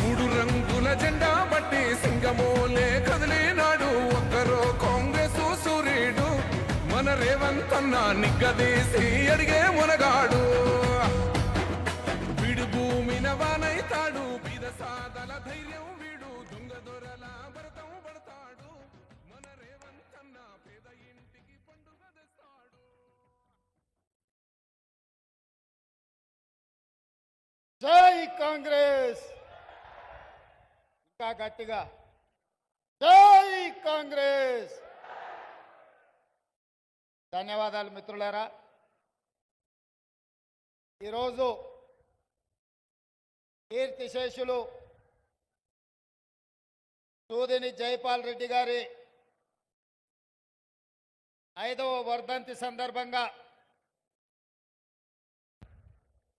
మూడు రంగుల జెండా బట్టి సింగమోలే కదిలినాడు. ఒక్కరో కాంగ్రెస్ సూర్యుడు. మన రేవంత్ అన్న నిగ్గదీసి అడిగే మునగాడు. విడు భూమిన వానైతాడు. బీద సాదల ధైర్యం కాంగ్రెస్. ఇంకా గట్టిగా. జై కాంగ్రెస్. ధన్యవాదాలు మిత్రులారా. ఈరోజు కీర్తిశేషులు సూదిని జైపాల్ రెడ్డి గారి ఐదవ వర్ధంతి సందర్భంగా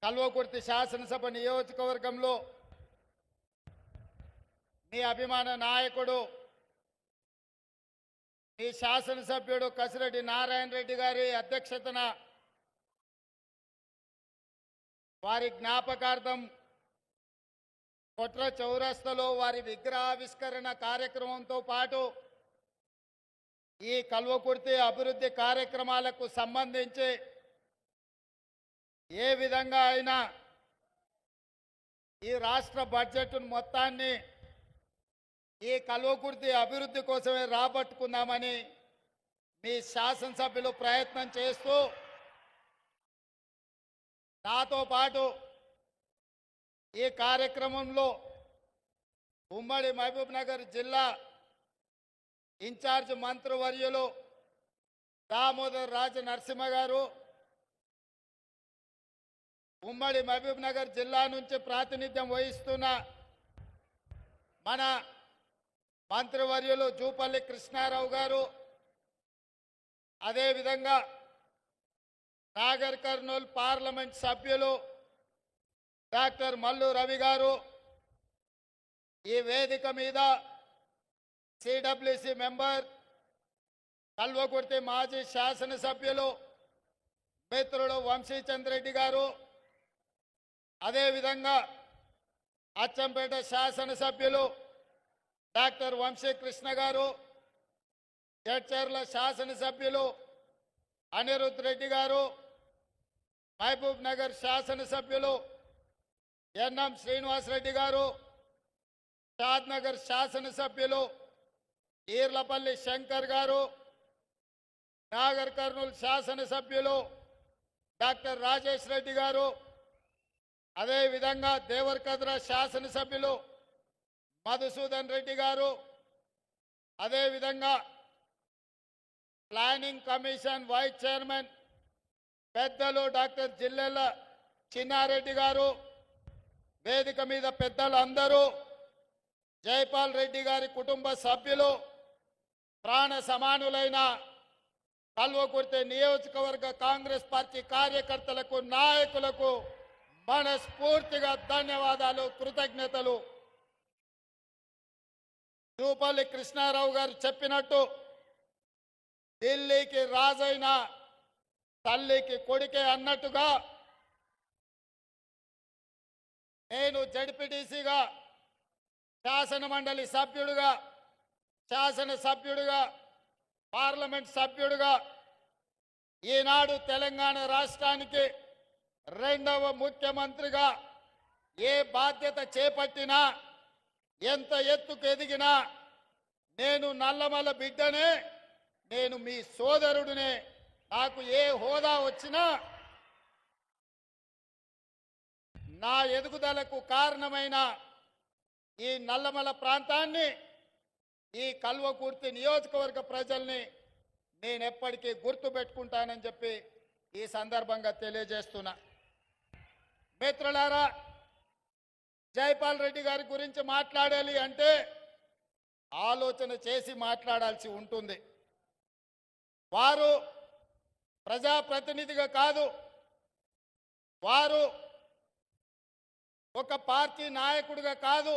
కల్వకుర్తి శాసనసభ నియోజకవర్గంలో మీ అభిమాన నాయకుడు మీ శాసనసభ్యుడు కసిరెడ్డి నారాయణ రెడ్డి గారి అధ్యక్షతన వారి జ్ఞాపకార్థం కొట్ర చౌరస్తలో వారి విగ్రహావిష్కరణ కార్యక్రమంతో పాటు ఈ కల్వకుర్తి అభివృద్ధి కార్యక్రమాలకు సంబంధించి ఏ విధంగా అయినా ఈ రాష్ట్ర బడ్జెట్ మొత్తాన్ని ఈ కల్వకుర్తి అభివృద్ధి కోసమే రాబట్టుకుందామని మీ శాసనసభ్యులు ప్రయత్నం చేస్తూ నాతో పాటు ఈ కార్యక్రమంలో ఉమ్మడి మహబూబ్ నగర్ జిల్లా ఇన్ఛార్జ్ మంత్రివర్యులు దామోదర్ రాజ నరసింహ గారు ఉమ్మడి మహబూబ్నగర్ జిల్లా నుంచి ప్రాతినిధ్యం వహిస్తున్న మన మంత్రివర్యులు జూపల్లి కృష్ణారావు గారు అదేవిధంగా నాగర్ కర్నూల్ పార్లమెంట్ సభ్యులు డాక్టర్ మల్లు రవి గారు ఈ వేదిక మీద సిడబ్ల్యూసి మెంబర్ కల్వకుర్తి మాజీ శాసనసభ్యులు మిత్రుడు వంశీచంద్రెడ్డి గారు అదేవిధంగా అచ్చంపేట శాసనసభ్యులు డాక్టర్ వంశీకృష్ణ గారు ఎడ్చర్ల శాసనసభ్యులు అనిరుద్ రెడ్డి గారు మహబూబ్ నగర్ శాసనసభ్యులు ఎన్ఎం శ్రీనివాసరెడ్డి గారు షాద్నగర్ శాసనసభ్యులు ఈర్లపల్లి శంకర్ గారు నాగర్ కర్నూలు శాసనసభ్యులు డాక్టర్ రాజేష్ రెడ్డి గారు అదేవిధంగా దేవరకద్ర శాసనసభ్యులు మధుసూదన్ రెడ్డి గారు అదేవిధంగా ప్లానింగ్ కమిషన్ వైస్ చైర్మన్ పెద్దలు డాక్టర్ జిల్లెల చిన్నారెడ్డి గారు వేదిక మీద పెద్దలు అందరూ జైపాల్ రెడ్డి గారి కుటుంబ సభ్యులు ప్రాణ సమానులైన కల్వకుర్తి నియోజకవర్గ కాంగ్రెస్ పార్టీ కార్యకర్తలకు నాయకులకు మనస్ఫూర్తిగా ధన్యవాదాలు కృతజ్ఞతలు. జూపల్లి కృష్ణారావు గారు చెప్పినట్టు ఢిల్లీకి రాజైన తల్లికి కొడుకే అన్నట్టుగా నేను జడ్పీటీసీగా శాసన మండలి సభ్యుడిగా శాసన పార్లమెంట్ సభ్యుడిగా ఈనాడు తెలంగాణ రాష్ట్రానికి రెండవ ముఖ్యమంత్రిగా ఏ బాధ్యత చేపట్టినా ఎంత ఎత్తుకు ఎదిగినా నేను నల్లమల్ల బిడ్డనే నేను మీ సోదరుడినే నాకు ఏ హోదా వచ్చినా నా ఎదుగుదలకు కారణమైన ఈ నల్లమల ప్రాంతాన్ని ఈ కల్వకుర్తి నియోజకవర్గ ప్రజల్ని నేను ఎప్పటికీ గుర్తు పెట్టుకుంటానని చెప్పి ఈ సందర్భంగా తెలియజేస్తున్నా. మిత్రులారా జైపాల్ రెడ్డి గారి గురించి మాట్లాడాలి అంటే ఆలోచన చేసి మాట్లాడాల్సి ఉంటుంది. వారు ప్రజాప్రతినిధిగా కాదు వారు ఒక పార్టీ నాయకుడిగా కాదు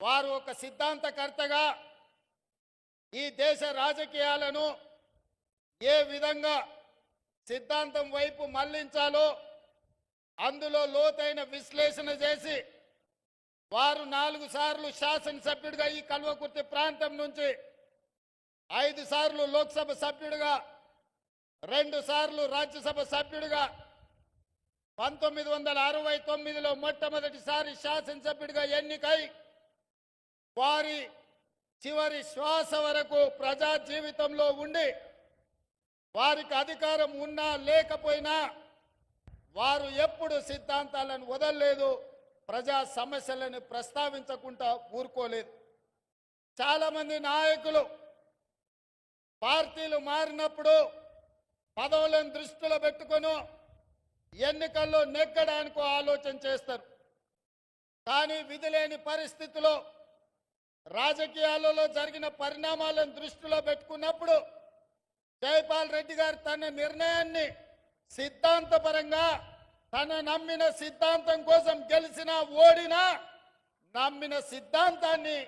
వారు ఒక సిద్ధాంతకర్తగా ఈ దేశ రాజకీయాలను ఏ విధంగా సిద్ధాంతం వైపు మళ్ళించాలో అందులో లోతైన విశ్లేషణ చేసి వారు నాలుగు సార్లు శాసనసభ్యుడిగా ఈ కల్వకుర్తి ప్రాంతం నుంచి ఐదు సార్లు లోక్సభ సభ్యుడిగా రెండు సార్లు రాజ్యసభ సభ్యుడిగా పంతొమ్మిది వందల అరవై తొమ్మిదిలో మొట్టమొదటిసారి శాసనసభ్యుడిగా ఎన్నికై వారి చివరి శ్వాస వరకు ప్రజా జీవితంలో ఉండి వారికి అధికారం ఉన్నా లేకపోయినా వారు ఎప్పుడు సిద్ధాంతాలను వదలలేదు ప్రజా సమస్యలను ప్రస్తావించకుండా ఊరుకోలేదు. చాలామంది నాయకులు పార్టీలు మారినప్పుడు పదవులను దృష్టిలో పెట్టుకొని ఎన్నికల్లో నెగ్గడానికి ఆలోచన చేస్తారు. కానీ విధిలేని పరిస్థితిలో రాజకీయాలలో జరిగిన పరిణామాలను దృష్టిలో పెట్టుకున్నప్పుడు జైపాల్ రెడ్డి గారు తన నిర్ణయాన్ని సిద్ధాంతపరంగా తన నమ్మిన సిద్ధాంతం కోసం గెలిచినా ఓడినా నమ్మిన సిద్ధాంతాన్ని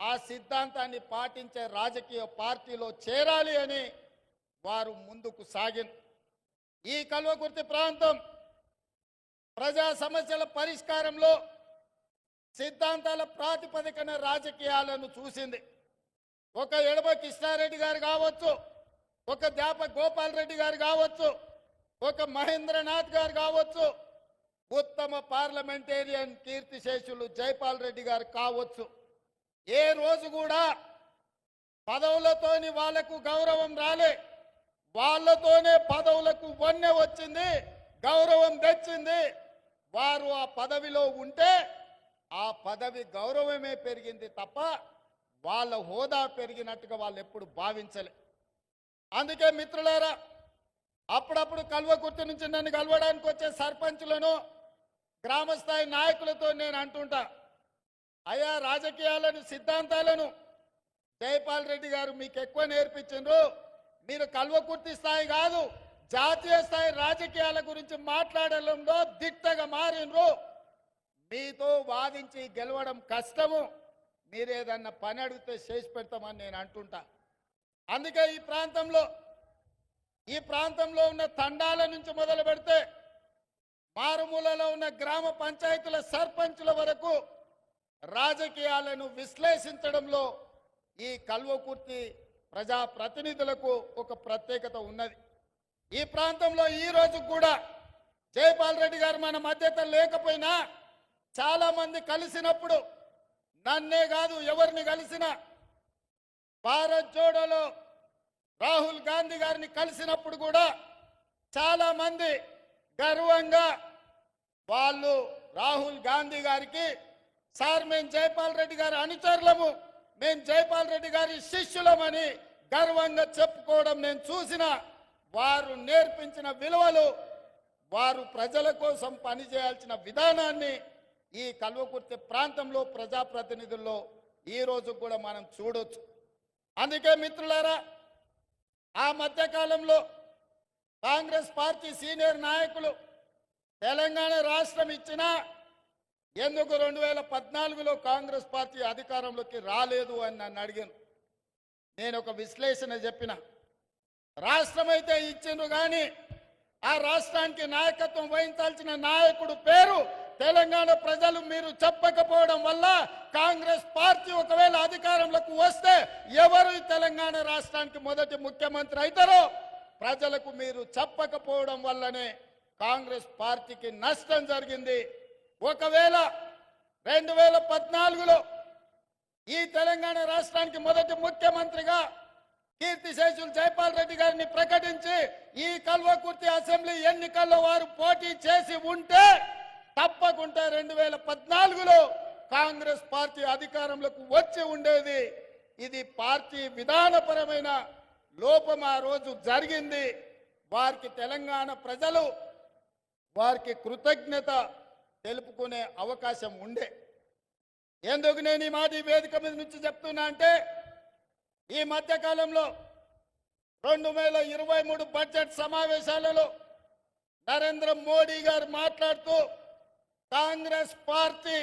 ఆ సిద్ధాంతాన్ని పాటించే రాజకీయ పార్టీలో చేరాలి అని వారు ముందుకు సాగిన. ఈ కల్వకుర్తి ప్రాంతం ప్రజా సమస్యల పరిష్కారంలో సిద్ధాంతాల ప్రాతిపదికన రాజకీయాలను చూసింది. ఒక ఎడమ కృష్ణారెడ్డి గారు కావచ్చు ఒక దేప గోపాల్ రెడ్డి గారు కావచ్చు ఒక మహేంద్రనాథ్ గారు కావచ్చు ఉత్తమ పార్లమెంటేరియన్ కీర్తిశేషులు జైపాల్ రెడ్డి గారు కావచ్చు. ఏ రోజు కూడా పదవులతోని వాళ్ళకు గౌరవం రాలే. వాళ్ళతోనే పదవులకు వన్నె వచ్చింది గౌరవం తెచ్చింది. వారు ఆ పదవిలో ఉంటే ఆ పదవి గౌరవమే పెరిగింది తప్ప వాళ్ళ హోదా పెరిగినట్టుగా వాళ్ళు ఎప్పుడు భావించలే. అందుకే మిత్రులారా అప్పుడప్పుడు కల్వకుర్తి నుంచి నన్ను కలవడానికి వచ్చే సర్పంచ్లను గ్రామస్థాయి నాయకులతో నేను అంటుంటా. అయా రాజకీయాలను సిద్ధాంతాలను జయపాల్ రెడ్డి గారు మీకు ఎక్కువ నేర్పించిండ్రు. మీరు కల్వకుర్తి స్థాయి కాదు జాతీయ స్థాయి రాజకీయాల గురించి మాట్లాడడంలో దిట్టగా మారినరు మీతో వాదించి గెలవడం కష్టము. మీరేదన్నా పని అడిగితే చేసి పెడతామని నేను అంటుంటా. అందుకే ఈ ప్రాంతంలో ఈ ప్రాంతంలో ఉన్న తండాల నుంచి మొదలు పెడితే మారుమూలలో ఉన్న గ్రామ పంచాయతీల సర్పంచుల వరకు రాజకీయాలను విశ్లేషించడంలో ఈ కల్వకుర్తి ప్రజా ప్రతినిధులకు ఒక ప్రత్యేకత ఉన్నది. ఈ ప్రాంతంలో ఈ రోజు కూడా జయపాల్ రెడ్డి గారు మన మధ్యత లేకపోయినా చాలామంది కలిసినప్పుడు నన్నే కాదు ఎవరిని కలిసినా భారత్ జోడోలో రాహుల్ గాంధీ గారిని కలిసినప్పుడు కూడా చాలా మంది గర్వంగా వాళ్ళు రాహుల్ గాంధీ గారికి సార్ మేము జైపాల్ రెడ్డి గారి అనుచరులము మేము జైపాల్ రెడ్డి గారి శిష్యులమని గర్వంగా చెప్పుకోవడం నేను చూసిన వారు నేర్పించిన విలువలు వారు ప్రజల కోసం పనిచేయాల్సిన విధానాన్ని ఈ కల్వకుర్తి ప్రాంతంలో ప్రజాప్రతినిధుల్లో ఈ రోజు కూడా మనం చూడొచ్చు. అందుకే మిత్రులారా ఆ మధ్యకాలంలో కాంగ్రెస్ పార్టీ సీనియర్ నాయకులు తెలంగాణ రాష్ట్రం ఇచ్చినా ఎందుకు రెండు వేల పద్నాలుగులో కాంగ్రెస్ పార్టీ అధికారంలోకి రాలేదు అని నన్ను అడిగాను నేను ఒక విశ్లేషణ చెప్పిన. రాష్ట్రం అయితే ఇచ్చిండ్రు కానీ ఆ రాష్ట్రానికి నాయకత్వం వహించాల్సిన నాయకుడు పేరు తెలంగాణ ప్రజలు మీరు చెప్పకపోవడం వల్ల కాంగ్రెస్ పార్టీ ఒకవేళ అధికారంలోకి వస్తే ఎవరు ఈ తెలంగాణ రాష్ట్రానికి మొదటి ముఖ్యమంత్రి అవుతారో ప్రజలకు మీరు చెప్పకపోవడం వల్లనే కాంగ్రెస్ పార్టీకి నష్టం జరిగింది. ఒకవేళ రెండు వేల పద్నాలుగులో ఈ తెలంగాణ రాష్ట్రానికి మొదటి ముఖ్యమంత్రిగా కీర్తిశేషులు జైపాల్ రెడ్డి గారిని ప్రకటించి ఈ కల్వకుర్తి అసెంబ్లీ ఎన్నికల్లో వారు పోటీ చేసి ఉంటే తప్పకుండా రెండు వేల పద్నాలుగులో కాంగ్రెస్ పార్టీ అధికారంలోకి వచ్చి ఉండేది. ఇది పార్టీ విధానపరమైన లోపం ఆ రోజు జరిగింది. వారికి తెలంగాణ ప్రజలు వారికి కృతజ్ఞత తెలుపుకునే అవకాశం ఉండే. ఎందుకు నేను ఈ మాట ఈ వేదిక మీద నుంచి చెప్తున్నా అంటే ఈ మధ్యకాలంలో రెండు వేల ఇరవై మూడు బడ్జెట్ సమావేశాలలో నరేంద్ర మోడీ గారు మాట్లాడుతూ కాంగ్రెస్ పార్టీ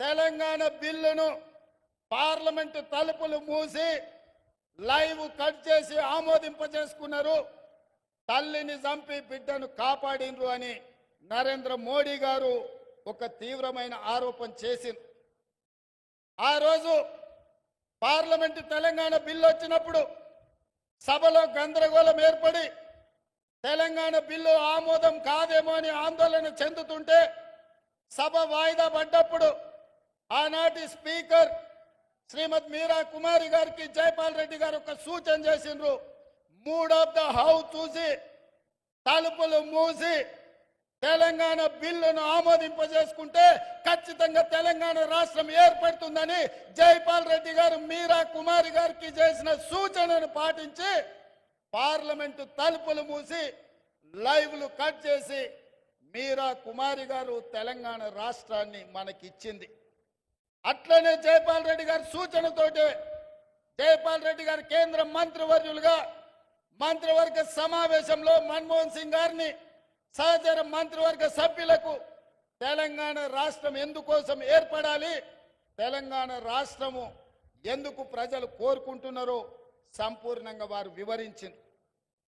తెలంగాణ బిల్లును పార్లమెంటు తలుపులు మూసి లైవ్ కట్ చేసి ఆమోదింపజేసుకున్నారు. తల్లిని చంపి బిడ్డను కాపాడినరు అని నరేంద్ర మోడీ గారు ఒక తీవ్రమైన ఆరోపణ చేసింది. ఆ రోజు పార్లమెంటు తెలంగాణ బిల్లు వచ్చినప్పుడు సభలో గందరగోళం ఏర్పడి తెలంగాణ బిల్లు ఆమోదం కాదేమో అని ఆందోళన చెందుతుంటే సభ వాయిదా పడ్డప్పుడు ఆనాటి స్పీకర్ శ్రీమతి మీరా కుమారి గారికి జైపాల్ రెడ్డి గారు ఒక సూచన చేసిండ్రు. మూడ్ ఆఫ్ ద హౌస్ చూసి తలుపులు మూసి తెలంగాణ బిల్లును ఆమోదింపజేసుకుంటే ఖచ్చితంగా తెలంగాణ రాష్ట్రం ఏర్పడుతుందని జైపాల్ రెడ్డి గారు మీరా కుమారి గారికి చేసిన సూచనను పాటించి పార్లమెంటు తలుపులు మూసి లైవ్లు కట్ చేసి మీరా కుమారి గారు తెలంగాణ రాష్ట్రాన్ని మనకిచ్చింది. అట్లనే జైపాల్ రెడ్డి గారి సూచనతోటే జైపాల్ రెడ్డి గారు కేంద్ర మంత్రివర్యులుగా మంత్రివర్గ సమావేశంలో మన్మోహన్ సింగ్ గారిని సహచర మంత్రివర్గ సభ్యులకు తెలంగాణ రాష్ట్రం ఎందుకోసం ఏర్పడాలి తెలంగాణ రాష్ట్రము ఎందుకు ప్రజలు కోరుకుంటున్నారో సంపూర్ణంగా వారు వివరించింది.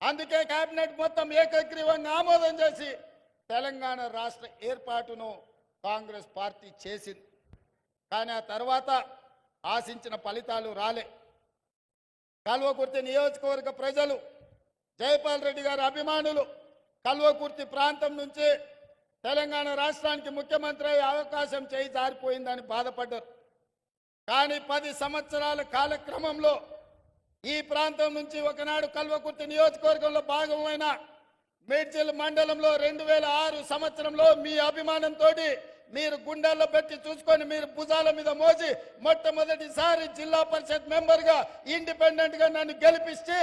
అందుకే కేబినెట్ మొత్తం ఏకగ్రీవంగా ఆమోదం చేసి తెలంగాణ రాష్ట్ర ఏర్పాటును కాంగ్రెస్ పార్టీ చేసింది. కానీ ఆ తర్వాత ఆశించిన ఫలితాలు రాలే. కల్వకుర్తి నియోజకవర్గ ప్రజలు జయపాల్ రెడ్డి గారి అభిమానులు కల్వకుర్తి ప్రాంతం నుంచి తెలంగాణ రాష్ట్రానికి ముఖ్యమంత్రి అయ్యే అవకాశం చేయి జారిపోయిందని బాధపడ్డారు. కానీ పది సంవత్సరాల కాలక్రమంలో ఈ ప్రాంతం నుంచి ఒకనాడు కల్వకుర్తి నియోజకవర్గంలో భాగమైన మేడ్చల్ మండలంలో రెండు వేల ఆరు సంవత్సరంలో మీ అభిమానంతో మీరు గుండెల్లో పెట్టి చూసుకొని మీరు భుజాల మీద మోసి మొట్టమొదటిసారి జిల్లా పరిషత్ మెంబర్గా ఇండిపెండెంట్గా నన్ను గెలిపిస్తే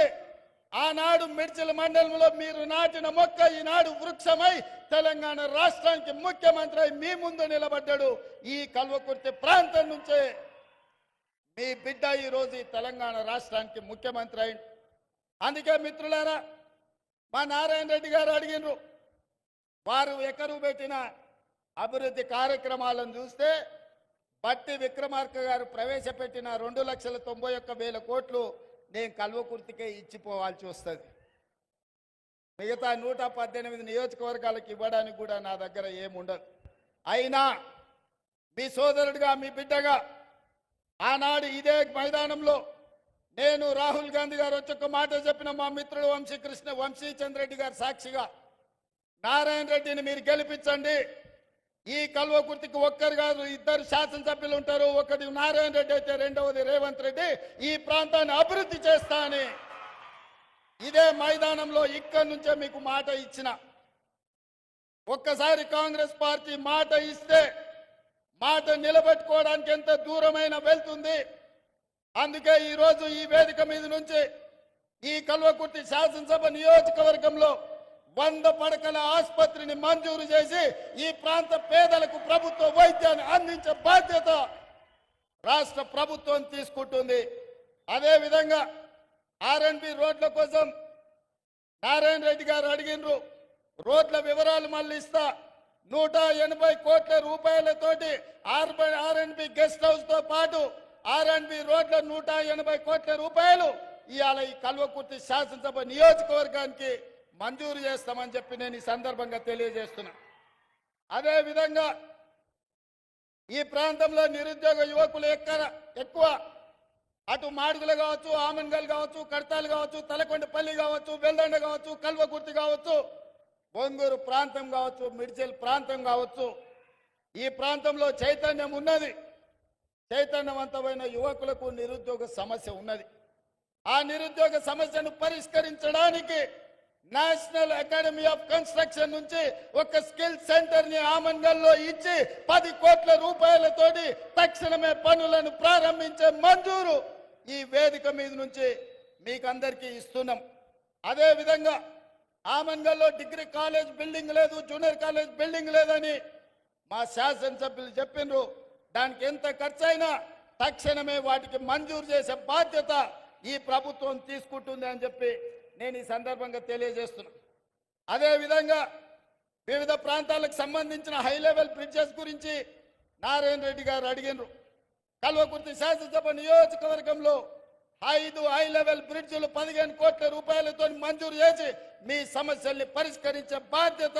ఆనాడు మిడ్చిల మండలంలో మీరు నాటిన మొక్క ఈనాడు వృక్షమై తెలంగాణ రాష్ట్రానికి ముఖ్యమంత్రి అయి మీ ముందు నిలబడ్డాడు. ఈ కల్వకుర్తి ప్రాంతం నుంచే మీ బిడ్డ ఈ ఈ తెలంగాణ రాష్ట్రానికి ముఖ్యమంత్రి అయింది అందుకే మిత్రులారా మా నారాయణ రెడ్డి గారు అడిగినరు. వారు ఎకరు పెట్టిన అభివృద్ధి కార్యక్రమాలను చూస్తే బట్టి విక్రమార్క గారు ప్రవేశపెట్టిన రెండు లక్షల తొంభై ఒక్క వేల కోట్లు నేను కల్వకుర్తికే ఇచ్చిపోవాల్సి వస్తుంది. మిగతా నూట పద్దెనిమిది నియోజకవర్గాలకు ఇవ్వడానికి కూడా నా దగ్గర ఏముండదు. అయినా మీ సోదరుడిగా మీ బిడ్డగా ఆనాడు ఇదే మైదానంలో నేను రాహుల్ గాంధీ గారు వచ్చి ఒక మాట చెప్పిన మా మిత్రుడు వంశీ కృష్ణ వంశీ రెడ్డి గారు సాక్షిగా నారాయణ రెడ్డిని మీరు గెలిపించండి. ఈ కల్వకుర్తికి ఒక్కరు కాదు ఇద్దరు శాసనసభ్యులు ఉంటారు. ఒకటి నారాయణ రెడ్డి అయితే రెండవది రేవంత్ రెడ్డి. ఈ ప్రాంతాన్ని అభివృద్ధి చేస్తా అని. ఇదే మైదానంలో ఇక్కడి నుంచే మీకు మాట ఇచ్చిన. ఒక్కసారి కాంగ్రెస్ పార్టీ మాట ఇస్తే మాట నిలబెట్టుకోవడానికి ఎంత దూరమైన వెళ్తుంది. అందుకే ఈరోజు ఈ వేదిక మీద నుంచి ఈ కల్వకుర్తి శాసనసభ నియోజకవర్గంలో వంద పడకల ఆసుపత్రిని మంజూరు చేసి ఈ ప్రాంత పేదలకు ప్రభుత్వ వైద్యాన్ని అందించే బాధ్యత రాష్ట్ర ప్రభుత్వం తీసుకుంటుంది. అదే విధంగా ఆర్ఎన్బి రోడ్ల కోసం నారాయణ రెడ్డి గారు అడిగినరు రోడ్ల వివరాలు మళ్ళీ ఇస్తా. నూట ఎనభై కోట్ల రూపాయలతోటి ఆర్ఎన్బి గెస్ట్ హౌస్ ఆర్ పాటు ఆర్ఎన్బి రోడ్ల నూట ఎనభై కోట్ల రూపాయలు ఇవాళ ఈ కల్వకుర్తి శాసనసభ నియోజకవర్గానికి మంజూరు చేస్తామని చెప్పి నేను ఈ సందర్భంగా తెలియజేస్తున్నా. అదే విధంగా ఈ ప్రాంతంలో నిరుద్యోగ యువకులు ఎక్కడ ఎక్కువ? అటు మాడుగులు కావచ్చు ఆమన్గల్ కావచ్చు కడతాలు కావచ్చు తలకొండపల్లి కావచ్చు వెల్దండ కావచ్చు కల్వకుర్తి కావచ్చు బొంగూరు ప్రాంతం కావచ్చు మిడ్చల్ ప్రాంతం కావచ్చు. ఈ ప్రాంతంలో చైతన్యం ఉన్నది. చైతన్యవంతమైన యువకులకు నిరుద్యోగ సమస్య ఉన్నది. ఆ నిరుద్యోగ సమస్యను పరిష్కరించడానికి నేషనల్ అకాడమీ ఆఫ్ కన్స్ట్రక్షన్ నుంచి ఒక స్కిల్ సెంటర్ని ఆమన్గల్లో ఇచ్చి పది కోట్ల రూపాయలతోటి తక్షణమే పనులను ప్రారంభించే మంజూరు ఈ వేదిక మీద నుంచి మీకందరికీ ఇస్తున్నాం. అదే విధంగా ఆమన్గల్లో డిగ్రీ కాలేజ్ బిల్డింగ్ లేదు జూనియర్ కాలేజ్ బిల్డింగ్ లేదని మా శాసనసభ్యులు చెప్పిండ్రు దానికి ఎంత ఖర్చైనా తక్షణమే వాటికి మంజూరు చేసే బాధ్యత ఈ ప్రభుత్వం తీసుకుంటుంది అని చెప్పి నేను ఈ సందర్భంగా తెలియజేస్తున్నాను అదేవిధంగా వివిధ ప్రాంతాలకు సంబంధించిన హై లెవెల్ బ్రిడ్జెస్ గురించి నారాయణ రెడ్డి గారు అడిగినరు. కల్వకుర్తి శాసనసభ నియోజకవర్గంలో ఐదు హై లెవెల్ బ్రిడ్జ్లు పదిహేను కోట్ల రూపాయలతో మంజూరు చేసి మీ సమస్యల్ని పరిష్కరించే బాధ్యత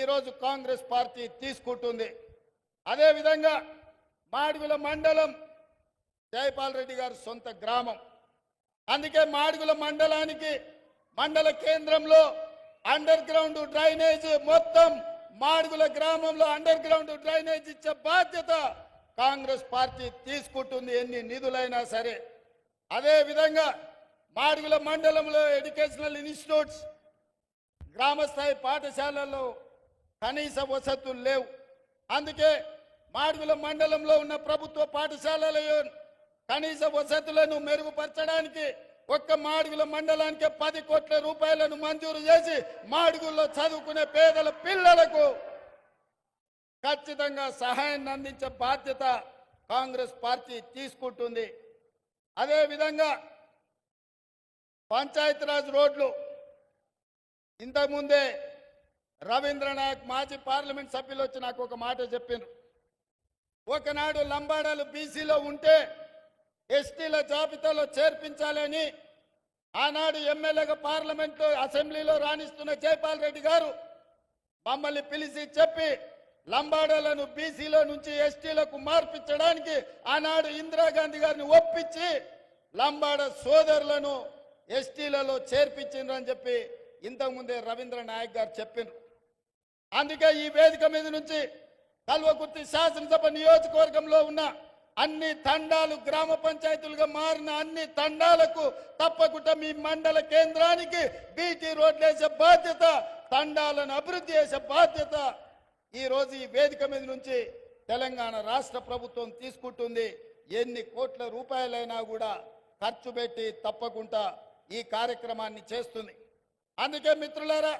ఈరోజు కాంగ్రెస్ పార్టీ తీసుకుంటుంది. అదేవిధంగా మాడుగుల మండలం జయపాల్ రెడ్డి గారి సొంత గ్రామం. అందుకే మాడుగుల మండలానికి మండల కేంద్రంలో అండర్ గ్రౌండ్ డ్రైనేజ్ మొత్తం మాడుగుల గ్రామంలో అండర్ గ్రౌండ్ డ్రైనేజ్ ఇచ్చే బాధ్యత కాంగ్రెస్ పార్టీ తీసుకుంటుంది ఎన్ని నిధులైనా సరే. అదే విధంగా మాడుగుల మండలంలో ఎడ్యుకేషనల్ ఇన్స్టిట్యూట్స్ గ్రామ స్థాయి పాఠశాలల్లో కనీస వసతులు లేవు. అందుకే మాడుగుల మండలంలో ఉన్న ప్రభుత్వ పాఠశాలలో కనీస వసతులను మెరుగుపరచడానికి ఒక్క మాడుగుల మండలానికి పది కోట్ల రూపాయలను మంజూరు చేసి మాడుగుల్లో చదువుకునే పేదల పిల్లలకు ఖచ్చితంగా సహాయాన్ని అందించే బాధ్యత కాంగ్రెస్ పార్టీ తీసుకుంటుంది. అదేవిధంగా పంచాయతీరాజ్ రోడ్లు ఇంతకుముందే రవీంద్రనాయక్ మాజీ పార్లమెంట్ సభ్యులు వచ్చి నాకు ఒక మాట చెప్పిండ్రు ఒకనాడు లంబాడాలు బీసీలో ఉంటే ఎస్టీల జాబితాలో చేర్పించాలని ఆనాడు ఎమ్మెల్యేగా పార్లమెంట్లో అసెంబ్లీలో రాణిస్తున్న జైపాల్ రెడ్డి గారు మమ్మల్ని పిలిచి చెప్పి లంబాడాలను బీసీలో నుంచి ఎస్టీలకు మార్పించడానికి ఆనాడు ఇందిరాగాంధీ గారిని ఒప్పించి లంబాడ సోదరులను ఎస్టీలలో చేర్పించిండ్రు అని చెప్పి ఇంతకుముందే రవీంద్ర నాయక్ గారు చెప్పిండ్రు అందుకే ఈ వేదిక మీద నుంచి కల్వకుర్తి శాసనసభ నియోజకవర్గంలో ఉన్న అన్ని తండాలు గ్రామ పంచాయతీలుగా మారిన అన్ని తండాలకు తప్పకుండా మీ మండల కేంద్రానికి బీటీ రోడ్లు వేసే బాధ్యత తండాలను అభివృద్ధి చేసే బాధ్యత ఈరోజు ఈ వేదిక మీద నుంచి తెలంగాణ రాష్ట్ర ప్రభుత్వం తీసుకుంటుంది. ఎన్ని కోట్ల రూపాయలైనా కూడా ఖర్చు పెట్టి తప్పకుండా ఈ కార్యక్రమాన్ని చేస్తుంది. అందుకే మిత్రులారా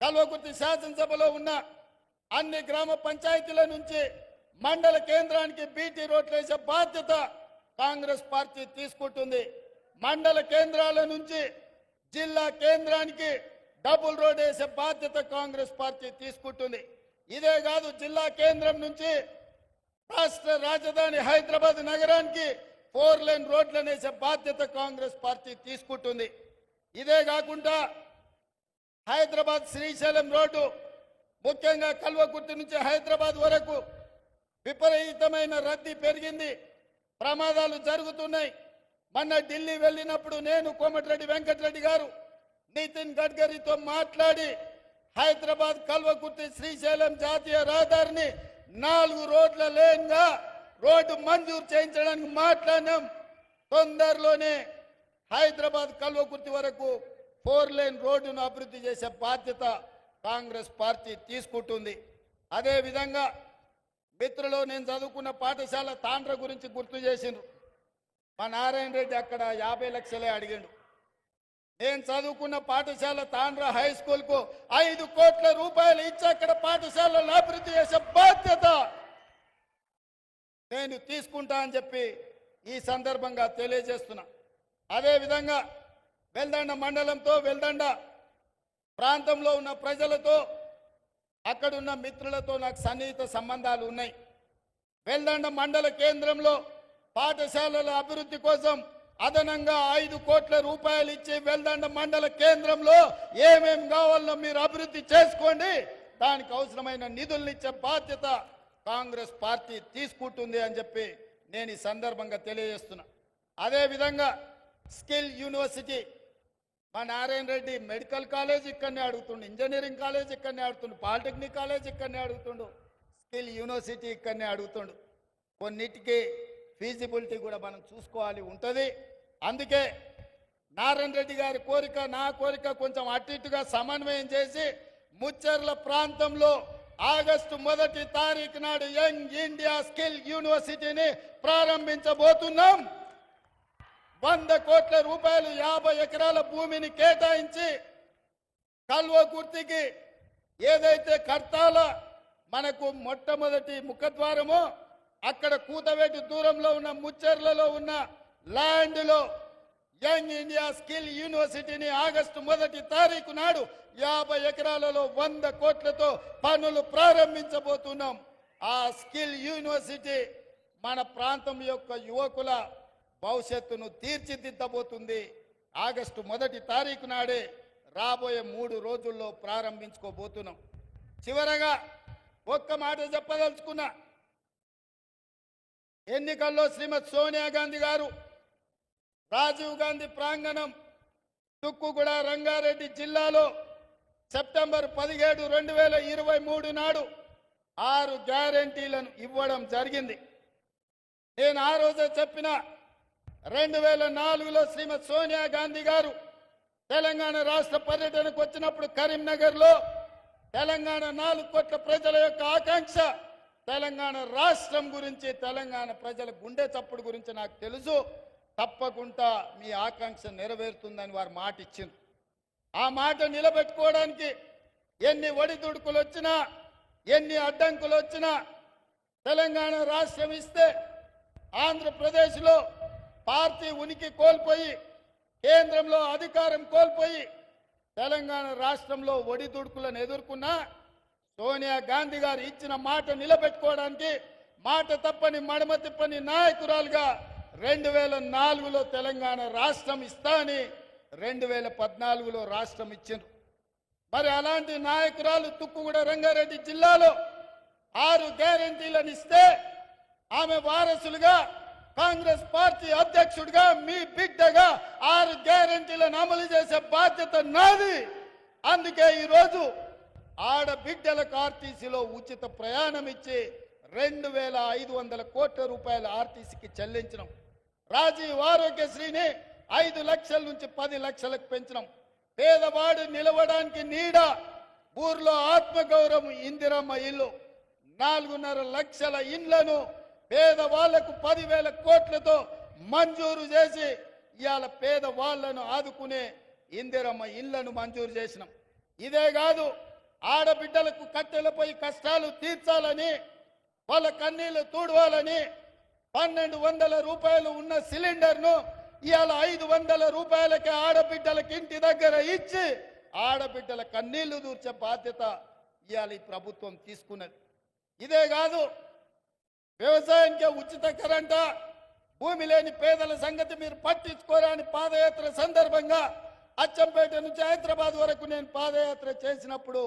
కల్వకుర్తి శాసనసభలో ఉన్న అన్ని గ్రామ పంచాయతీల నుంచి మండల కేంద్రానికి బీటీ రోడ్లు వేసే బాధ్యత కాంగ్రెస్ పార్టీ తీసుకుంటుంది. మండల కేంద్రాల నుంచి జిల్లా కేంద్రానికి డబుల్ రోడ్ వేసే బాధ్యత కాంగ్రెస్ పార్టీ తీసుకుంటుంది. ఇదే కాదు జిల్లా కేంద్రం నుంచి రాష్ట్ర రాజధాని హైదరాబాద్ నగరానికి ఫోర్ లైన్ రోడ్లను వేసే బాధ్యత కాంగ్రెస్ పార్టీ తీసుకుంటుంది. ఇదే కాకుండా హైదరాబాద్ శ్రీశైలం రోడ్డు ముఖ్యంగా కల్వకుర్తి నుంచి హైదరాబాద్ వరకు విపరీతమైన రద్దీ పెరిగింది. ప్రమాదాలు జరుగుతున్నాయి. మొన్న ఢిల్లీ వెళ్ళినప్పుడు నేను కోమటిరెడ్డి వెంకటరెడ్డి గారు నితిన్ గడ్కరీతో మాట్లాడి హైదరాబాద్ కల్వకుర్తి శ్రీశైలం జాతీయ రహదారిని నాలుగు రోడ్ల లేన్గా రోడ్డు మంజూరు చేయించడానికి మాట్లాడినాం. తొందరలోనే హైదరాబాద్ కల్వకుర్తి వరకు ఫోర్ లైన్ రోడ్డును అభివృద్ధి చేసే బాధ్యత కాంగ్రెస్ పార్టీ తీసుకుంటుంది. అదేవిధంగా మిత్రులు నేను చదువుకున్న పాఠశాల తాండ్ర గురించి గుర్తు చేసిండ్రు. మా నారాయణ రెడ్డి అక్కడ యాభై లక్షలే అడిగిండు. నేను చదువుకున్న పాఠశాల తాండ్ర హై స్కూల్కు ఐదు కోట్ల రూపాయలు ఇచ్చి అక్కడ పాఠశాలలో అభివృద్ధి చేసే బాధ్యత నేను తీసుకుంటా అని చెప్పి ఈ సందర్భంగా తెలియజేస్తున్నా. అదేవిధంగా వెల్దండ మండలంతో వెల్దండ ప్రాంతంలో ఉన్న ప్రజలతో అక్కడున్న మిత్రులతో నాకు సన్నిహిత సంబంధాలు ఉన్నాయి. వెల్దండ మండల కేంద్రంలో పాఠశాలల అభివృద్ధి కోసం అదనంగా ఐదు కోట్ల రూపాయలు ఇచ్చి వెల్దండ మండల కేంద్రంలో ఏమేమి కావాలో మీరు అభివృద్ధి చేసుకోండి. దానికి అవసరమైన నిధులను ఇచ్చే బాధ్యత కాంగ్రెస్ పార్టీ తీసుకుంటుంది అని చెప్పి నేను ఈ సందర్భంగా తెలియజేస్తున్నా. అదేవిధంగా స్కిల్ యూనివర్సిటీ మా నారాయణ రెడ్డి మెడికల్ కాలేజ్ ఇక్కడనే అడుగుతుండు ఇంజనీరింగ్ కాలేజ్ ఇక్కడనే అడుగుతుండు పాలిటెక్నిక్ కాలేజ్ ఇక్కడనే అడుగుతుండు స్కిల్ యూనివర్సిటీ ఇక్కడనే అడుగుతుండు. కొన్నిటికి ఫీజిబిలిటీ కూడా మనం చూసుకోవాలి ఉంటుంది. అందుకే నారాయణ రెడ్డి గారి కోరిక నా కోరిక కొంచెం అటు ఇటుగా సమన్వయం చేసి ముచ్చర్ల ప్రాంతంలో ఆగస్టు మొదటి తారీఖు నాడు యంగ్ ఇండియా స్కిల్ యూనివర్సిటీని ప్రారంభించబోతున్నాం. వంద కోట్ల రూపాయలు యాభై ఎకరాల భూమిని కేటాయించి కల్వకుర్తికి ఏదైతే కర్తాల మనకు మొట్టమొదటి ముఖద్వారమో అక్కడ కూతవేటి దూరంలో ఉన్న ముచ్చెర్లలో ఉన్న ల్యాండ్లో యంగ్ ఇండియా స్కిల్ యూనివర్సిటీని ఆగస్టు మొదటి తారీఖు నాడు యాభై ఎకరాలలో వంద కోట్లతో పనులు ప్రారంభించబోతున్నాం. ఆ స్కిల్ యూనివర్సిటీ మన ప్రాంతం యొక్క యువకుల భవిష్యత్తును తీర్చిదిద్దబోతుంది. ఆగస్టు మొదటి తారీఖు నాడే రాబోయే మూడు రోజుల్లో ప్రారంభించుకోబోతున్నాం. చివరగా ఒక్క మాట చెప్పదలుచుకున్నా. ఎన్నికల్లో శ్రీమతి సోనియా గాంధీ గారు రాజీవ్ గాంధీ ప్రాంగణం తుక్కుగూడ రంగారెడ్డి జిల్లాలో సెప్టెంబర్ పదిహేడు రెండు వేల ఇరవై మూడు నాడు ఆరు గ్యారంటీలను ఇవ్వడం జరిగింది. నేను ఆ రోజే చెప్పిన రెండు వేల నాలుగులో శ్రీమతి సోనియా గాంధీ గారు తెలంగాణ రాష్ట్ర పర్యటనకు వచ్చినప్పుడు కరీంనగర్లో తెలంగాణ నాలుగు కోట్ల ప్రజల యొక్క ఆకాంక్ష తెలంగాణ రాష్ట్రం గురించి తెలంగాణ ప్రజల గుండె చప్పుడు గురించి నాకు తెలుసు. తప్పకుండా మీ ఆకాంక్ష నెరవేరుతుందని వారు మాట ఇచ్చింది ఆ మాట నిలబెట్టుకోవడానికి ఎన్ని ఒడిదుడుకులు వచ్చినా ఎన్ని అడ్డంకులు వచ్చినా తెలంగాణ రాష్ట్రం ఇస్తే ఆంధ్రప్రదేశ్లో పార్టీ ఉనికి కోల్పోయి కేంద్రంలో అధికారం కోల్పోయి తెలంగాణ రాష్ట్రంలో ఒడిదుడుకులను ఎదుర్కొన్న సోనియా గాంధీ గారు ఇచ్చిన మాట నిలబెట్టుకోవడానికి మాట తప్పని మడమ తిప్పని నాయకురాలుగా రెండు వేల నాలుగులో తెలంగాణ రాష్ట్రం ఇస్తా అని రెండు వేల పద్నాలుగులో రాష్ట్రం ఇచ్చిండ్రు. మరి అలాంటి నాయకురాలు తుక్కుగూడ రంగారెడ్డి జిల్లాలో ఆరు గ్యారంటీలను ఇస్తే ఆమె వారసులుగా కాంగ్రెస్ పార్టీ అధ్యక్షుడిగా మీ బిడ్డగా ఆరు గ్యారంటీలను అమలు చేసే బాధ్యత నాది. అందుకే ఈరోజు ఆడబిడ్డలకు ఆర్టీసీలో ఉచిత ప్రయాణం ఇచ్చి రెండు వేల ఐదు వందల కోట్ల రూపాయల ఆర్టీసీకి చెల్లించడం రాజీవ్ ఆరోగ్యశ్రీని ఐదు లక్షల నుంచి పది లక్షలకు పెంచడం పేదవాడు నిలవడానికి నీడ ఊర్లో ఆత్మగౌరవం ఇందిరమ్మ ఇల్లు నాలుగున్నర లక్షల ఇండ్లను పేదవాళ్ళకు పదివేల కోట్లతో మంజూరు చేసి ఇవాళ పేదవాళ్ళను ఆదుకునే ఇందిరమ్మ ఇళ్ళను మంజూరు చేసినాం. ఇదే కాదు ఆడబిడ్డలకు కట్టెలపై కష్టాలు తీర్చాలని వాళ్ళ కన్నీళ్ళు తూడవాలని పన్నెండు వందల రూపాయలు ఉన్న సిలిండర్ను ఇవాళ ఐదు వందల రూపాయలకి ఆడబిడ్డలకి ఇంటి దగ్గర ఇచ్చి ఆడబిడ్డల కన్నీళ్ళు దూర్చే బాధ్యత ఇవాళ ఈ ప్రభుత్వం తీసుకున్నది. ఇదే కాదు వ్యవసాయానికి ఉచిత కరెంట? భూమి లేని పేదల సంగతి మీరు పట్టించుకోరా అని పాదయాత్ర సందర్భంగా అచ్చంపేట నుంచి హైదరాబాద్ వరకు నేను పాదయాత్ర చేసినప్పుడు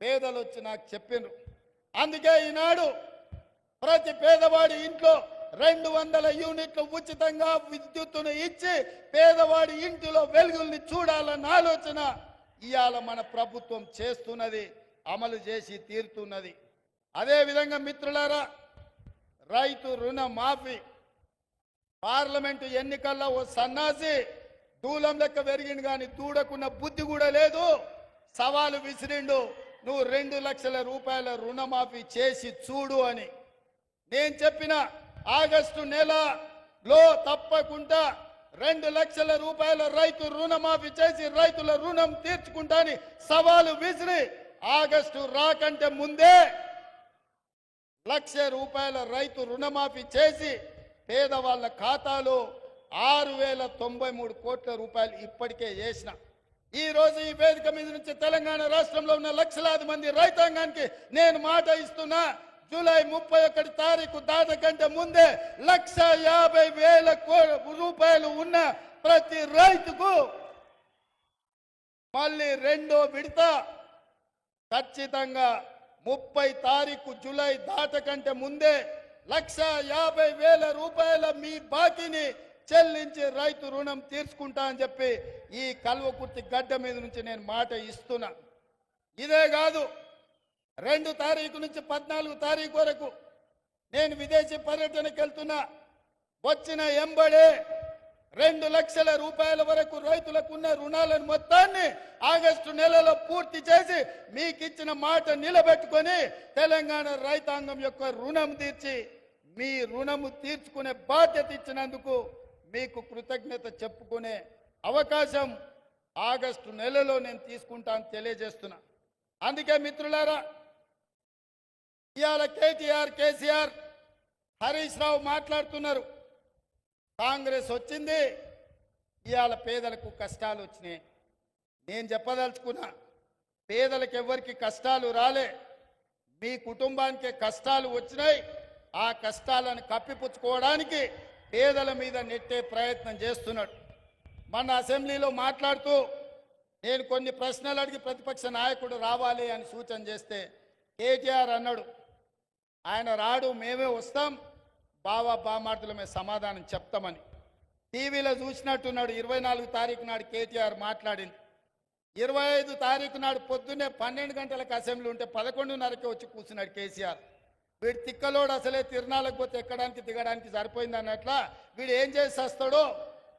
పేదలు వచ్చి నాకు చెప్పిండ్రు అందుకే ఈనాడు ప్రతి పేదవాడి ఇంట్లో రెండు వందల యూనిట్లు ఉచితంగా విద్యుత్తును ఇచ్చి పేదవాడి ఇంటిలో వెలుగుల్ని చూడాలన్న ఆలోచన ఇవాళ మన ప్రభుత్వం చేస్తున్నది అమలు చేసి తీరుతున్నది. అదేవిధంగా మిత్రులారా రైతు రుణ మాఫీ పార్లమెంటు ఎన్నికల్లో ఓ సన్నాసి దూలం లెక్క పెరిగిండు కానీ దూడకున్న బుద్ధి కూడా లేదు. సవాలు విసిరిండు నువ్వు రెండు లక్షల రూపాయల రుణమాఫీ చేసి చూడు అని. నేను చెప్పిన ఆగస్టు నెలలో తప్పకుండా రెండు లక్షల రూపాయల రైతు రుణమాఫీ చేసి రైతుల రుణం తీర్చుకుంటాని సవాలు విసిరి ఆగస్టు రాకంటే ముందే లక్ష రూపాయల రైతు రుణమాఫీ చేసి పేదవాళ్ళ ఖాతాలో ఆరు వేల తొంభై మూడు కోట్ల రూపాయలు ఇప్పటికే చేసిన ఈ రోజు ఈ వేదిక మీద నుంచి తెలంగాణ రాష్ట్రంలో ఉన్న లక్షలాది మంది రైతాంగానికి నేను మాట ఇస్తున్నా జూలై ముప్పై ఒకటి తారీఖు దాటకంటే ముందే లక్ష యాభై వేల కో- రూపాయలు ఉన్న ప్రతి రైతుకు మళ్ళీ రెండో విడత ఖచ్చితంగా ముప్పై తారీఖు జూలై దాటకంటే ముందే లక్ష యాభై వేల రూపాయల మీ బాకీని చెల్లించి రైతు రుణం తీర్చుకుంటా అని చెప్పి ఈ కల్వకుర్తి గడ్డ మీద నుంచి నేను మాట ఇస్తున్నా. ఇదే కాదు రెండు తారీఖు నుంచి పద్నాలుగు తారీఖు వరకు నేను విదేశీ పర్యటనకు వెళ్తున్నా. వచ్చిన ఎంబడే రెండు లక్షల రూపాయల వరకు రైతులకు ఉన్న రుణాలను మొత్తాన్ని ఆగస్టు నెలలో పూర్తి చేసి మీకు ఇచ్చిన మాట నిలబెట్టుకొని తెలంగాణ రైతాంగం యొక్క రుణం తీర్చి మీ రుణము తీర్చుకునే బాధ్యత ఇచ్చినందుకు మీకు కృతజ్ఞత చెప్పుకునే అవకాశం ఆగస్టు నెలలో నేను తీసుకుంటాను తెలియజేస్తున్నా. అందుకే మిత్రులారా ఇవాళ కేటీఆర్ కేసీఆర్ హరీష్ రావు మాట్లాడుతున్నారు. కాంగ్రెస్ వచ్చింది. ఇవాళ పేదలకు కష్టాలు వచ్చినాయి. నేను చెప్పదలుచుకున్నా పేదలకు ఎవరికి కష్టాలు రాలే. మీ కుటుంబానికి కష్టాలు వచ్చినాయి. ఆ కష్టాలను కప్పిపుచ్చుకోవడానికి పేదల మీద నెట్టే ప్రయత్నం చేస్తున్నాడు. మన అసెంబ్లీలో మాట్లాడుతూ నేను కొన్ని ప్రశ్నలు అడిగి ప్రతిపక్ష నాయకుడు రావాలి అని సూచన చేస్తే కేటీఆర్ అన్నాడు. ఆయన రాడు మేమే వస్తాం. బావా మేము సమాధానం చెప్తామని. టీవీలో చూసినట్టున్నాడు ఇరవై నాలుగు తారీఖు నాడు కేటీఆర్ మాట్లాడింది. ఇరవై ఐదు తారీఖు నాడు పొద్దున్నే పన్నెండు గంటలకు అసెంబ్లీ ఉంటే పదకొండున్నరకే వచ్చి కూర్చున్నాడు కేసీఆర్. వీడు తిక్కలోడు అసలే తిరణాలకు పోతే ఎక్కడానికి దిగడానికి సరిపోయింది అన్నట్ల వీడు ఏం చేసి వస్తాడో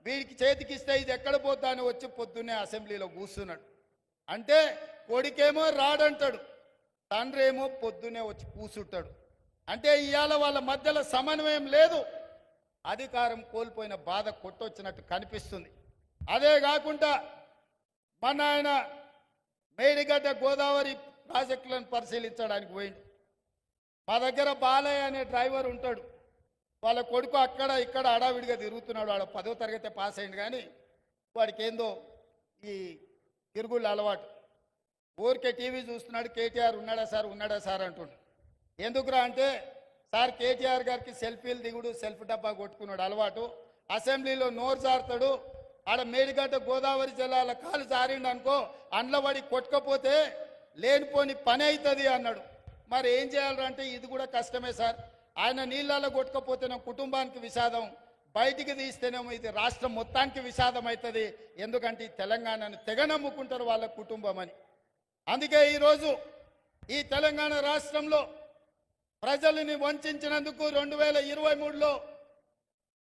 వీడికి చేతికిస్తే ఇది ఎక్కడ పోద్దా అని వచ్చి పొద్దున్నే అసెంబ్లీలో కూర్చున్నాడు. అంటే కొడుకేమో రాడంటాడు తండ్రి ఏమో పొద్దునే వచ్చి కూసుంటాడు. అంటే ఇవాళ వాళ్ళ మధ్యలో సమన్వయం లేదు. అధికారం కోల్పోయిన బాధ కొట్టొచ్చినట్టు కనిపిస్తుంది. అదే కాకుండా మన ఆయన మేడిగడ్డ గోదావరి ప్రాజెక్టులను పరిశీలించడానికి పోయింది మా దగ్గర బాలయ్య అనే డ్రైవర్ ఉంటాడు. వాళ్ళ కొడుకు అక్కడ ఇక్కడ అడావిడిగా తిరుగుతున్నాడు. వాడు పదో తరగతి పాస్ అయింది కానీ వాడికి ఏందో ఈ తిరుగుళ్ళు అలవాటు. ఊరికే టీవీ చూస్తున్నాడు కేటీఆర్ ఉన్నాడా సార్? ఉన్నాడా సార్ అంటుండు. ఎందుకురా అంటే సార్ కేటీఆర్ గారికి సెల్ఫీలు దిగుడు సెల్ఫ్ డబ్బా కొట్టుకున్నాడు అలవాటు. అసెంబ్లీలో నోరు జారుతాడు. ఆడ మేడిగడ్డ గోదావరి జిల్లాల కాలు జారిండు అనుకో అండ్లబడి కొట్టుకపోతే లేనిపోని పని అవుతుంది అన్నాడు. మరి ఏం చేయాలంటే ఇది కూడా కష్టమే సార్. ఆయన నీళ్ళలో కొట్టుకపోతేనే కుటుంబానికి విషాదం బయటికి తీస్తేనేమో ఇది రాష్ట్రం మొత్తానికి విషాదం అవుతుంది ఎందుకంటే ఈ తెలంగాణను తెగ నమ్ముకుంటారు వాళ్ళ కుటుంబం అని. అందుకే ఈరోజు ఈ తెలంగాణ రాష్ట్రంలో ప్రజలని వంచినందుకు రెండు వేల ఇరవై మూడులో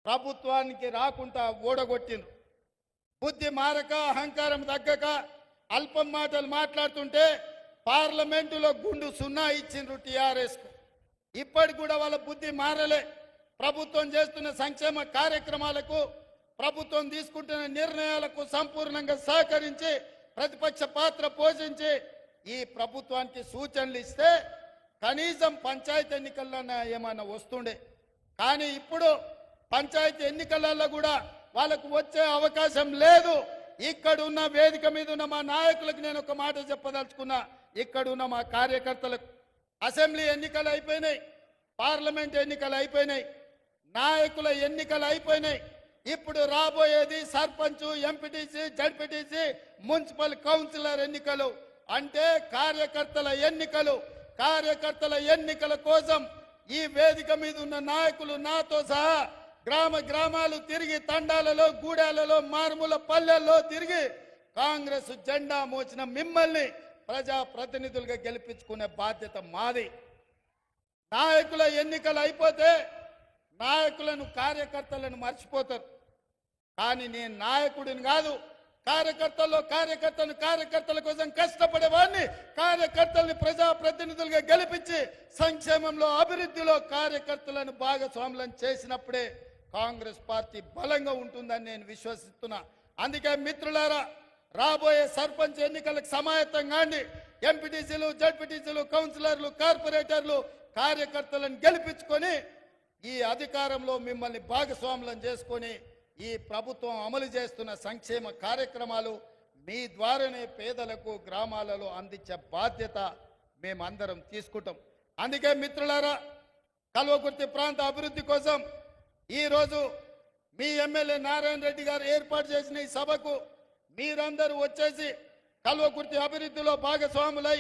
ప్రభుత్వానికి రాకుండా ఓడగొట్టిండ్రు బుద్ధి మారక అహంకారం తగ్గక అల్పం మాటలు మాట్లాడుతుంటే పార్లమెంటులో గుండు సున్నా ఇచ్చిండ్రు టీఆర్ఎస్కు. ఇప్పటికి కూడా వాళ్ళ బుద్ధి మారలే. ప్రభుత్వం చేస్తున్న సంక్షేమ కార్యక్రమాలకు ప్రభుత్వం తీసుకుంటున్న నిర్ణయాలకు సంపూర్ణంగా సహకరించి ప్రతిపక్ష పాత్ర పోషించి ఈ ప్రభుత్వానికి సూచనలు ఇస్తే కనీసం పంచాయతీ ఎన్నికల్లో ఏమైనా వస్తుండే. కానీ ఇప్పుడు పంచాయతీ ఎన్నికలలో కూడా వాళ్ళకు వచ్చే అవకాశం లేదు. ఇక్కడ ఉన్న వేదిక మీద ఉన్న మా నాయకులకు నేను ఒక మాట చెప్పదలుచుకున్నా. ఇక్కడ ఉన్న మా కార్యకర్తలకు అసెంబ్లీ ఎన్నికలు అయిపోయినాయి. పార్లమెంట్ ఎన్నికలు అయిపోయినాయి. నాయకుల ఎన్నికలు అయిపోయినాయి. ఇప్పుడు రాబోయేది sarpanch MPTC ZPTC municipal councillor ఎన్నికలు. అంటే కార్యకర్తల ఎన్నికలు. కార్యకర్తల ఎన్నికల కోసం ఈ వేదిక మీద ఉన్న నాయకులు నాతో సహా గ్రామ గ్రామాలు తిరిగి తండాలలో గూడాలలో మారుమూల పల్లెల్లో తిరిగి కాంగ్రెస్ జెండా మోచిన మిమ్మల్ని ప్రజా ప్రతినిధులుగా గెలిపించుకునే బాధ్యత మాది. నాయకుల ఎన్నికలు అయిపోతే నాయకులను కార్యకర్తలను మర్చిపోతారు. కానీ నేను నాయకుడిని కాదు కార్యకర్తల్లో కార్యకర్తలు కార్యకర్తల కోసం కష్టపడేవాడిని కార్యకర్తల్ని ప్రజా ప్రతినిధులుగా గెలిపించి సంక్షేమంలో అభివృద్ధిలో కార్యకర్తలను భాగస్వాములను చేసినప్పుడే కాంగ్రెస్ పార్టీ బలంగా ఉంటుందని నేను విశ్వసిస్తున్నా. అందుకే మిత్రులారా రాబోయే సర్పంచ్ ఎన్నికలకు సమాయత్తం కాండి ఎంపీటీసీలు జడ్పీటీసీలు కౌన్సిలర్లు కార్పొరేటర్లు కార్యకర్తలను గెలిపించుకొని ఈ అధికారంలో మిమ్మల్ని భాగస్వాములను చేసుకొని ఈ ప్రభుత్వం అమలు చేస్తున్న సంక్షేమ కార్యక్రమాలు మీ ద్వారానే పేదలకు గ్రామాలలో అందించే బాధ్యత మేమందరం తీసుకుంటాం. అందుకే మిత్రులారా కల్వకుర్తి ప్రాంత అభివృద్ధి కోసం ఈరోజు మీ ఎమ్మెల్యే నారాయణ రెడ్డి గారు ఏర్పాటు చేసిన ఈ సభకు మీరందరూ వచ్చేసి కల్వకుర్తి అభివృద్ధిలో భాగస్వాములై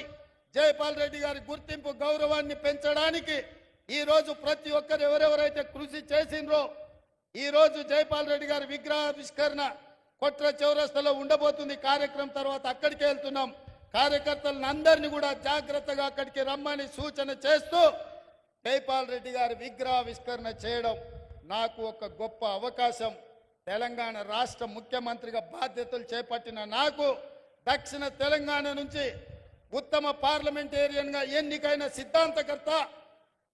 జయపాల్ రెడ్డి గారి గుర్తింపు గౌరవాన్ని పెంచడానికి ఈ రోజు ప్రతి ఒక్కరు ఎవరెవరైతే కృషి చేసిండ్రో ఈ రోజు రెడ్డి గారి విగ్రహావిష్కరణ కొట్ర చౌరస్తలో ఉండబోతుంది. కార్యక్రమం తర్వాత అక్కడికి వెళ్తున్నాం. కార్యకర్తలను అందరినీ కూడా జాగ్రత్తగా అక్కడికి రమ్మని సూచన చేస్తూ జైపాల్ రెడ్డి గారి విగ్రహావిష్కరణ చేయడం నాకు ఒక గొప్ప అవకాశం. తెలంగాణ రాష్ట్ర ముఖ్యమంత్రిగా బాధ్యతలు చేపట్టిన నాకు దక్షిణ తెలంగాణ నుంచి ఉత్తమ పార్లమెంటేరియన్గా ఎన్నికైన సిద్ధాంతకర్త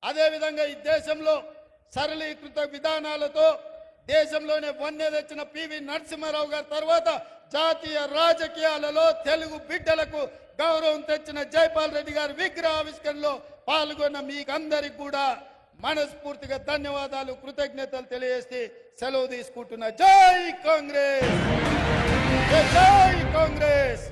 అదేవిధంగా ఈ దేశంలో సరళీకృత విధానాలతో దేశంలోనే వన్నె తెచ్చిన పివి నరసింహారావు గారి తర్వాత జాతీయ రాజకీయాలలో తెలుగు బిడ్డలకు గౌరవం తెచ్చిన జైపాల్ రెడ్డి గారి విగ్రహావిష్కరణలో పాల్గొన్న మీకందరికి కూడా మనస్ఫూర్తిగా ధన్యవాదాలు కృతజ్ఞతలు తెలియజేసి సెలవు తీసుకుంటున్న. జై కాంగ్రెస్! జై కాంగ్రెస్!